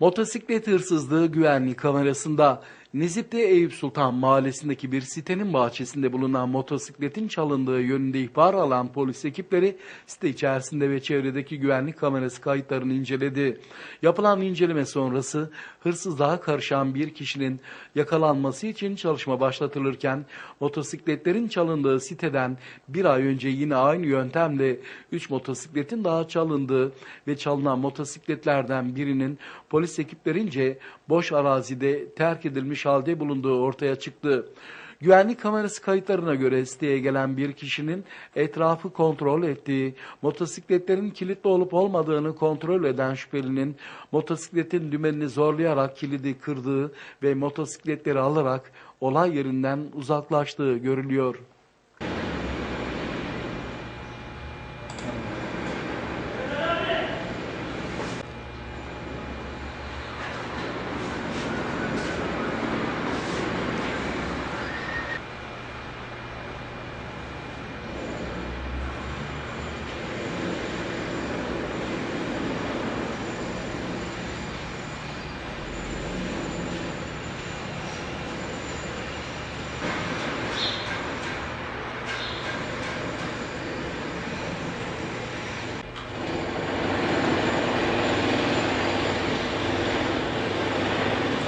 Motosiklet hırsızlığı güvenlik kamerasında. Nizip'te Eyüp Sultan mahallesindeki bir sitenin bahçesinde bulunan motosikletin çalındığı yönünde ihbar alan polis ekipleri site içerisinde ve çevredeki güvenlik kamerası kayıtlarını inceledi. Yapılan inceleme sonrası hırsızlığa karışan bir kişinin yakalanması için çalışma başlatılırken motosikletlerin çalındığı siteden bir ay önce yine aynı yöntemle 3 motosikletin daha çalındığı ve çalınan motosikletlerden birinin polis ekiplerince boş arazide terk edilmiş halde bulunduğu ortaya çıktı. Güvenlik kamerası kayıtlarına göre siteye gelen bir kişinin etrafı kontrol ettiği, motosikletlerin kilitli olup olmadığını kontrol eden şüphelinin motosikletin dümenini zorlayarak kilidi kırdığı ve motosikletleri alarak olay yerinden uzaklaştığı görülüyor.